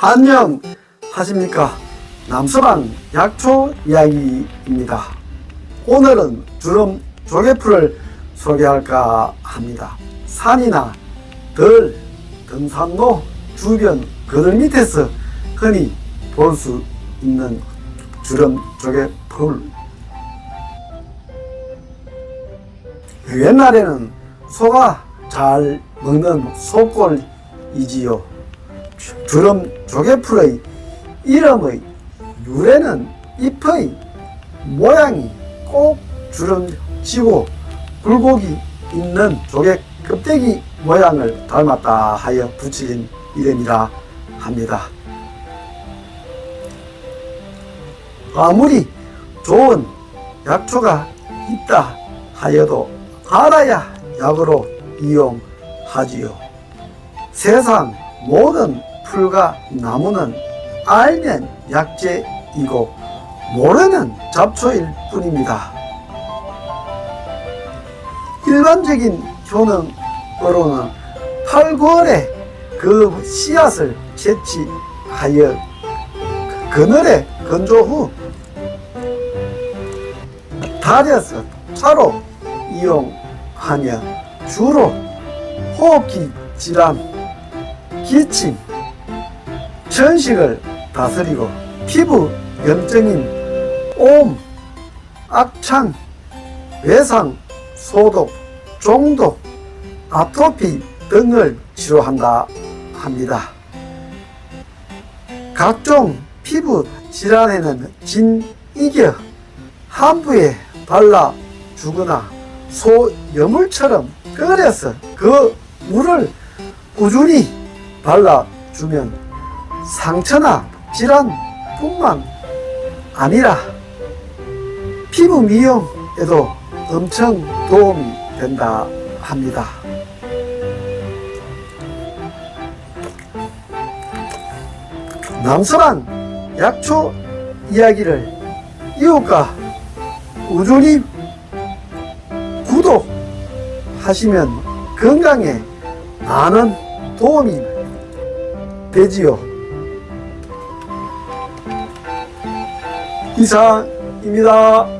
안녕하십니까? 남서방 약초 이야기입니다. 오늘은 주름 조개풀을 소개할까 합니다. 산이나 들 등산로 주변 그늘 밑에서 흔히 볼 수 있는 주름 조개풀. 옛날에는 소가 잘 먹는 소골이지요. 주름 조개풀의 이름의 유래는 잎의 모양이 꼭 주름지고 굴곡이 있는 조개 껍데기 모양을 닮았다 하여 붙인 이름이라 합니다. 아무리 좋은 약초가 있다 하여도 알아야 약으로 이용하지요. 세상 모든 풀과 나무는 알면 약재이고 모르는 잡초일 뿐입니다. 일반적인 효능으로는 8, 9월에 그 씨앗을 채취하여 그늘에 건조 후 달여서 차로 이용하며 주로 호흡기 질환, 기침, 천식을 다스리고 피부 염증인 옴, 악창, 외상, 소독, 종독, 아토피 등을 치료한다 합니다. 각종 피부 질환에는 진이겨 한부에 발라 주거나 소여물처럼 끓여서 그 물을 꾸준히 발라주면 상처나 질환 뿐만 아니라 피부 미용에도 엄청 도움이 된다 합니다. 남서방 약초 이야기를 이웃과 꾸준히 구독하시면 건강에 많은 도움이 되지요. 이상입니다.